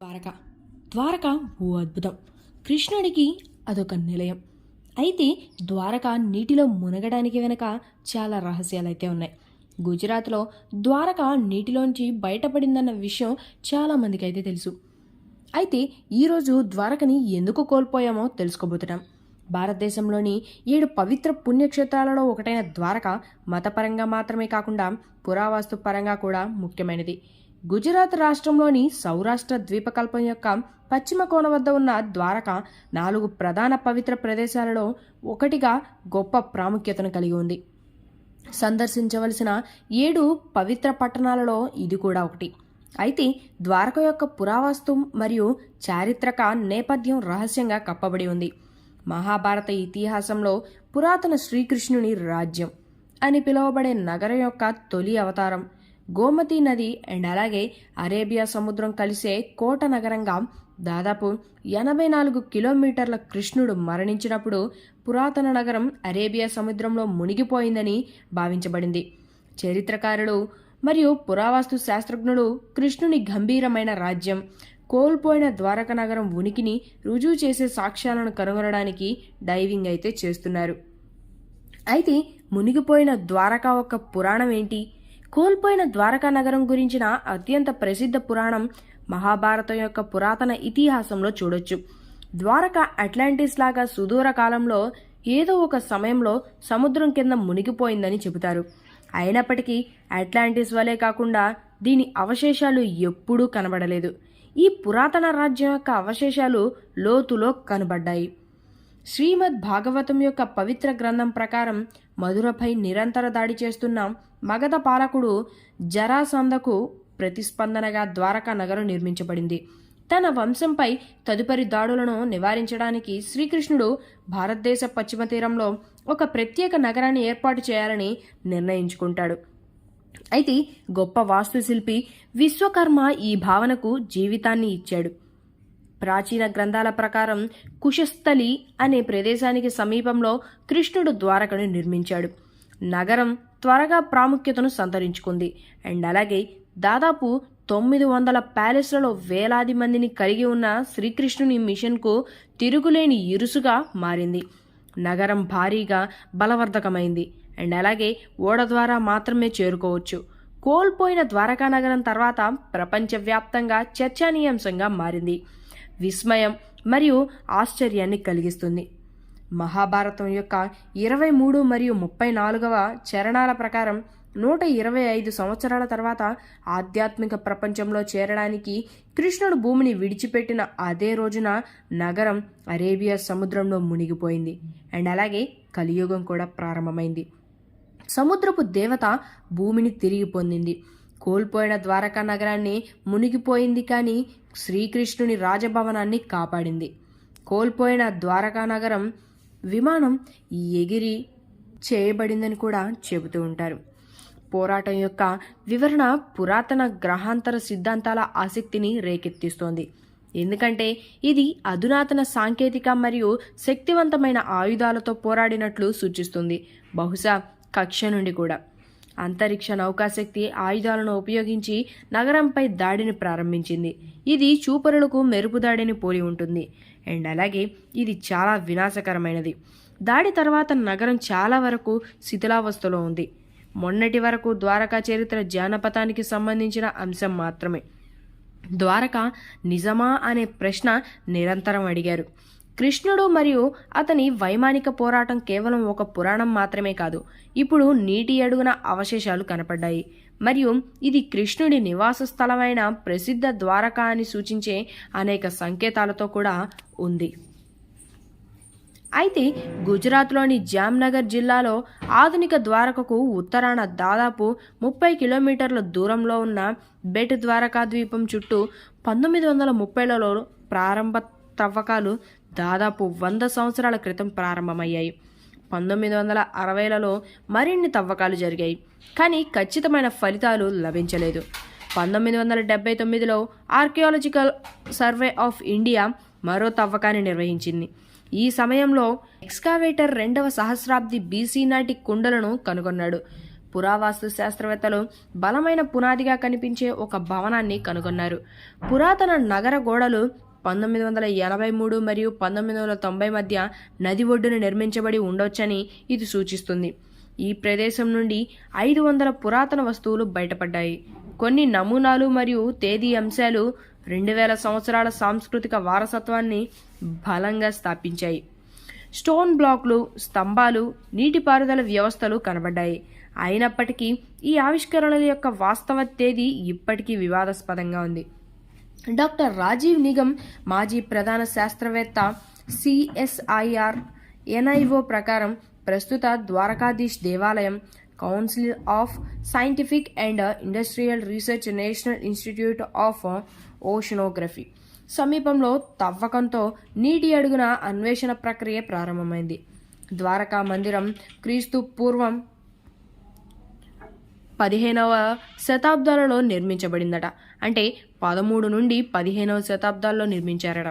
ద్వారక. ద్వారక ఓ అద్భుతం. కృష్ణుడికి అదొక నిలయం. అయితే ద్వారక నీటిలో మునగడానికి వెనక చాలా రహస్యాలైతే ఉన్నాయి. గుజరాత్లో ద్వారక నీటిలోంచి బయటపడిందన్న విషయం చాలామందికి అయితే తెలుసు. అయితే ఈరోజు ద్వారకని ఎందుకు కోల్పోయామో తెలుసుకోబోతున్నాం. భారతదేశంలోని ఏడు పవిత్ర పుణ్యక్షేత్రాలలో ఒకటైన ద్వారక మతపరంగా మాత్రమే కాకుండా పురావస్తు పరంగా కూడా ముఖ్యమైనది. గుజరాత్ రాష్ట్రంలోని సౌరాష్ట్ర ద్వీపకల్పం యొక్క పశ్చిమ కోణ వద్ద ఉన్న ద్వారక నాలుగు ప్రధాన పవిత్ర ప్రదేశాలలో ఒకటిగా గొప్ప ప్రాముఖ్యతను కలిగి ఉంది. సందర్శించవలసిన ఏడు పవిత్ర పట్టణాలలో ఇది కూడా ఒకటి. అయితే ద్వారక యొక్క పురావస్తు మరియు చారిత్రక నేపథ్యం రహస్యంగా కప్పబడి ఉంది. మహాభారత ఇతిహాసంలో పురాతన శ్రీకృష్ణుని రాజ్యం అని పిలువబడే నగరం యొక్క తొలి అవతారం గోమతి నది అండ్ అలాగే అరేబియా సముద్రం కలిసే కోట నగరంగా దాదాపు ఎనభై నాలుగు కిలోమీటర్ల కృష్ణుడు మరణించినప్పుడు పురాతన నగరం అరేబియా సముద్రంలో మునిగిపోయిందని భావించబడింది. చరిత్రకారులు మరియు పురావస్తు శాస్త్రజ్ఞులు కృష్ణుని గంభీరమైన రాజ్యం కోల్పోయిన ద్వారక నగరం ఉనికిని రుజువు చేసే సాక్ష్యాలను కనుగొనడానికి డైవింగ్ అయితే చేస్తున్నారు. అయితే మునిగిపోయిన ద్వారకా ఒక పురాణం ఏంటి? కోల్పోయిన ద్వారకా నగరం గురించిన అత్యంత ప్రసిద్ధ పురాణం మహాభారతం యొక్క పురాతన ఇతిహాసంలో చూడొచ్చు. ద్వారక అట్లాంటిస్ లాగా సుదూర కాలంలో ఏదో ఒక సమయంలో సముద్రం కింద మునిగిపోయిందని చెబుతారు. అయినప్పటికీ అట్లాంటిస్ వలె కాకుండా దీని అవశేషాలు ఎప్పుడూ కనబడలేదు. ఈ పురాతన రాజ్యం యొక్క అవశేషాలు లోతులో కనబడ్డాయి. శ్రీమద్ భాగవతం యొక్క పవిత్ర గ్రంథం ప్రకారం మధురపై నిరంతర దాడి చేస్తున్న మగధ పాలకుడు జరాసందకు ప్రతిస్పందనగా ద్వారకా నగరం నిర్మించబడింది. తన వంశంపై తదుపరి దాడులను నివారించడానికి శ్రీకృష్ణుడు భారతదేశ పశ్చిమ తీరంలో ఒక ప్రత్యేక నగరాన్ని ఏర్పాటు చేయాలని నిర్ణయించుకుంటాడు. అయితే గొప్ప వాస్తుశిల్పి విశ్వకర్మ ఈ భావనకు జీవితాన్ని ఇచ్చాడు. ప్రాచీన గ్రంథాల ప్రకారం కుశస్థలి అనే ప్రదేశానికి సమీపంలో కృష్ణుడు ద్వారకను నిర్మించాడు. నగరం త్వరగా ప్రాముఖ్యతను సంతరించుకుంది. అండ్ అలాగే దాదాపు తొమ్మిది వందల ప్యాలెస్లలో వేలాది మందిని కలిగి ఉన్న శ్రీకృష్ణుని మిషన్కు తిరుగులేని ఇరుసుగా మారింది. నగరం భారీగా బలవర్ధకమైంది. అండ్ అలాగే ఓడ ద్వారా మాత్రమే చేరుకోవచ్చు. కోల్పోయిన ద్వారకా నగరం తర్వాత ప్రపంచవ్యాప్తంగా చర్చనీయాంశంగా మారింది. విస్మయం మరియు ఆశ్చర్యాన్ని కలిగిస్తుంది. మహాభారతం యొక్క ఇరవై మూడు మరియు ముప్పై నాలుగవ చరణాల ప్రకారం నూట ఇరవై ఐదు సంవత్సరాల తర్వాత ఆధ్యాత్మిక ప్రపంచంలో చేరడానికి కృష్ణుడు భూమిని విడిచిపెట్టిన అదే రోజున నగరం అరేబియా సముద్రంలో మునిగిపోయింది. అండ్ అలాగే కలియుగం కూడా ప్రారంభమైంది. సముద్రపు దేవత భూమిని తిరిగి పొందింది. కోల్పోయిన ద్వారకా నగరాన్ని మునిగిపోయింది కానీ శ్రీకృష్ణుని రాజభవనాన్ని కాపాడింది. కోల్పోయిన ద్వారకా నగరం విమానం ఎగిరి చేయబడిందని కూడా చెబుతూ ఉంటారు. పోరాటం యొక్క వివరణ పురాతన గ్రహాంతర సిద్ధాంతాల ఆసక్తిని రేకెత్తిస్తోంది. ఎందుకంటే ఇది అధునాతన సాంకేతిక మరియు శక్తివంతమైన ఆయుధాలతో పోరాడినట్లు సూచిస్తుంది. బహుశా కక్ష నుండి కూడా. అంతరిక్ష నౌకాశక్తి ఆయుధాలను ఉపయోగించి నగరంపై దాడిని ప్రారంభించింది. ఇది చూపరులకు మెరుపు దాడిని పోలి ఉంటుంది. అండ్ అలాగే ఇది చాలా వినాశకరమైనది. దాడి తర్వాత నగరం చాలా వరకు శిథిలావస్థలో ఉంది. మొన్నటి వరకు ద్వారకా చరిత్ర జానపథానికి సంబంధించిన అంశం మాత్రమే. ద్వారక నిజమా అనే ప్రశ్న నిరంతరం అడిగారు. కృష్ణుడు మరియు అతని వైమానిక పోరాటం కేవలం ఒక పురాణం మాత్రమే కాదు ఇప్పుడు నీటి అడుగున అవశేషాలు కనపడ్డాయి. మరియు ఇది కృష్ణుడి నివాస స్థలమైన ప్రసిద్ధ ద్వారకా అని సూచించే అనేక సంకేతాలతో కూడా ఉంది. అయితే గుజరాత్లోని జామ్నగర్ జిల్లాలో ఆధునిక ద్వారకకు ఉత్తరాన దాదాపు ముప్పై కిలోమీటర్ల దూరంలో ఉన్న బెట్ ద్వారకా ద్వీపం చుట్టూ పంతొమ్మిది వందల ముప్పైలలో ప్రారంభ తవ్వకాలు దాదాపు వంద సంవత్సరాల క్రితం ప్రారంభమయ్యాయి. పంతొమ్మిది వందల అరవైలలో మరిన్ని తవ్వకాలు జరిగాయి కానీ ఖచ్చితమైన ఫలితాలు లభించలేదు. పంతొమ్మిది వందల డెబ్బై తొమ్మిదిలో ఆర్కియాలజికల్ సర్వే ఆఫ్ ఇండియా మరో తవ్వకాన్ని నిర్వహించింది. ఈ సమయంలో ఎక్స్కావేటర్ రెండవ సహస్రాబ్ది బీసీ నాటి కుండలను కనుగొన్నాడు. పురావాస్తు శాస్త్రవేత్తలు బలమైన పునాదిగా కనిపించే ఒక భవనాన్ని కనుగొన్నారు. పురాతన నగర గోడలు పంతొమ్మిది వందల ఎనభై మూడు మరియు పంతొమ్మిది వందల తొంభై మధ్య నది ఒడ్డున నిర్మించబడి ఉండొచ్చని ఇది సూచిస్తుంది. ఈ ప్రదేశం నుండి ఐదు వందల పురాతన వస్తువులు బయటపడ్డాయి. కొన్ని నమూనాలు మరియు తేదీ అంశాలు రెండు వేల సంవత్సరాల సాంస్కృతిక వారసత్వాన్ని బలంగా స్థాపించాయి. స్టోన్ బ్లాక్లు స్తంభాలు నీటిపారుదల వ్యవస్థలు కనబడ్డాయి. అయినప్పటికీ ఈ ఆవిష్కరణల యొక్క వాస్తవ తేదీ ఇప్పటికీ వివాదాస్పదంగా ఉంది. డాక్టర్ రాజీవ్ నిగమ్ మాజీ ప్రధాన శాస్త్రవేత్త సిఎస్ఐఆర్ ఎన్ఐఓ ప్రకారం ప్రస్తుత ద్వారకాధీష్ దేవాలయం council of scientific and industrial research national institute of oceanography. సమీపంలో తవ్వకంతో నీటి అడుగున అన్వేషణ ప్రక్రియ ప్రారంభమైంది. ద్వారకా మందిరం క్రీస్తు పూర్వం పదిహేనవ శతాబ్దాలలో నిర్మించబడిందట. అంటే పదమూడు నుండి పదిహేనవ శతాబ్దాల్లో నిర్మించారట.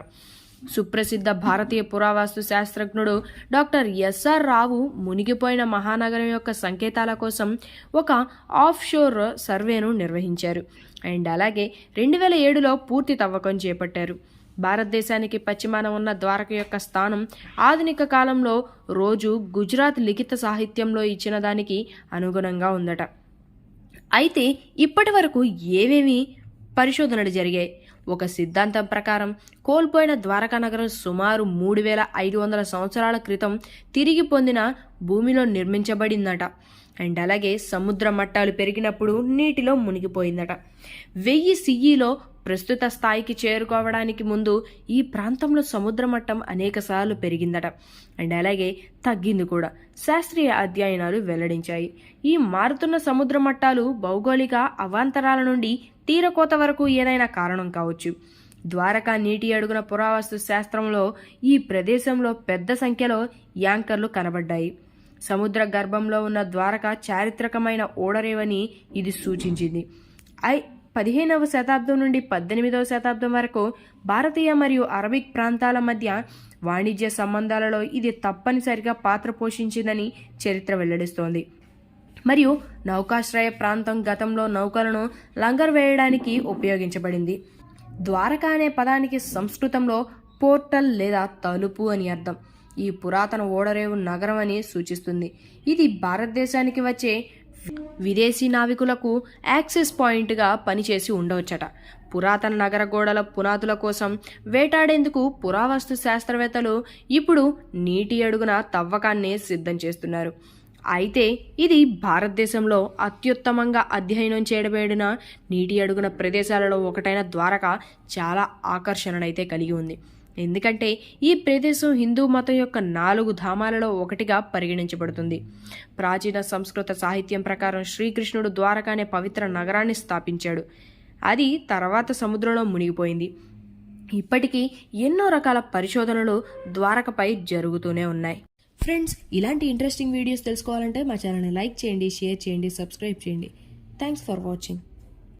సుప్రసిద్ధ భారతీయ పురావస్తు శాస్త్రజ్ఞుడు డాక్టర్ ఎస్ఆర్ రావు మునిగిపోయిన మహానగరం యొక్క సంకేతాల కోసం ఒక ఆఫ్ షోర్ సర్వేను నిర్వహించారు. అండ్ అలాగే రెండు వేల ఏడులో పూర్తి తవ్వకం చేపట్టారు. భారతదేశానికి పశ్చిమాన ఉన్న ద్వారక యొక్క స్థానం ఆధునిక కాలంలో రోజు గుజరాత్ లిఖిత సాహిత్యంలో ఇచ్చిన దానికి అనుగుణంగా ఉందట. అయితే ఇప్పటి వరకు ఏవేమి పరిశోధనలు జరిగాయి. ఒక సిద్ధాంతం ప్రకారం కోల్పోయిన ద్వారకా నగరం సుమారు మూడు వేల ఐదు వందల సంవత్సరాల క్రితం తిరిగి పొందిన భూమిలో నిర్మించబడిందట. అండ్ అలాగే సముద్ర మట్టాలు పెరిగినప్పుడు నీటిలో మునిగిపోయిందట. వెయ్యి సిఈలో ప్రస్తుత స్థాయికి చేరుకోవడానికి ముందు ఈ ప్రాంతంలో సముద్ర మట్టం అనేకసార్లు పెరిగిందట. అండ్ అలాగే తగ్గింది కూడా. శాస్త్రీయ అధ్యయనాలు వెల్లడించాయి. ఈ మారుతున్న సముద్ర మట్టాలు భౌగోళిక అవాంతరాల నుండి తీరకోత వరకు ఏదైనా కారణం కావచ్చు. ద్వారకా నీటి అడుగున పురావస్తు శాస్త్రంలో ఈ ప్రదేశంలో పెద్ద సంఖ్యలో యాంకర్లు కనబడ్డాయి. సముద్ర గర్భంలో ఉన్న ద్వారక చారిత్రకమైన ఓడరేవని ఇది సూచించింది. ఐ పదిహేనవ శతాబ్దం నుండి పద్దెనిమిదవ శతాబ్దం వరకు భారతీయ మరియు అరబిక్ ప్రాంతాల మధ్య వాణిజ్య సంబంధాలలో ఇది తప్పనిసరిగా పాత్ర పోషించిందని చరిత్ర వెల్లడిస్తోంది. మరియు నౌకాశ్రయ ప్రాంతం గతంలో నౌకలను లంగర్ వేయడానికి ఉపయోగించబడింది. ద్వారక అనే పదానికి సంస్కృతంలో పోర్టల్ లేదా తలుపు అని అర్థం. ఈ పురాతన ఓడరేవు నగరం అని సూచిస్తుంది. ఇది భారతదేశానికి వచ్చే విదేశీ నావికులకు యాక్సెస్ పాయింట్గా పనిచేసి ఉండవచ్చట. పురాతన నగర గోడల పునాదుల కోసం వేటాడేందుకు పురావస్తు శాస్త్రవేత్తలు ఇప్పుడు నీటి అడుగున తవ్వకాన్ని సిద్ధం చేస్తున్నారు. అయితే ఇది భారతదేశంలో అత్యుత్తమంగా అధ్యయనం చేయబడిన నీటి అడుగున ప్రదేశాలలో ఒకటైన ద్వారక చాలా ఆకర్షణనైతే కలిగి ఉంది. ఎందుకంటే ఈ ప్రదేశం హిందూ మతం యొక్క నాలుగు ధామాలలో ఒకటిగా పరిగణించబడుతుంది. ప్రాచీన సంస్కృత సాహిత్యం ప్రకారం శ్రీకృష్ణుడు ద్వారక అనే పవిత్ర నగరాన్ని స్థాపించాడు. అది తర్వాత సముద్రంలో మునిగిపోయింది. ఇప్పటికీ ఎన్నో రకాల పరిశోధనలు ద్వారకపై జరుగుతూనే ఉన్నాయి. ఫ్రెండ్స్ ఇలాంటి ఇంట్రెస్టింగ్ వీడియోస్ తెలుసుకోవాలంటే మా ఛానల్ని లైక్ చేయండి షేర్ చేయండి సబ్స్క్రైబ్ చేయండి. Thanks for watching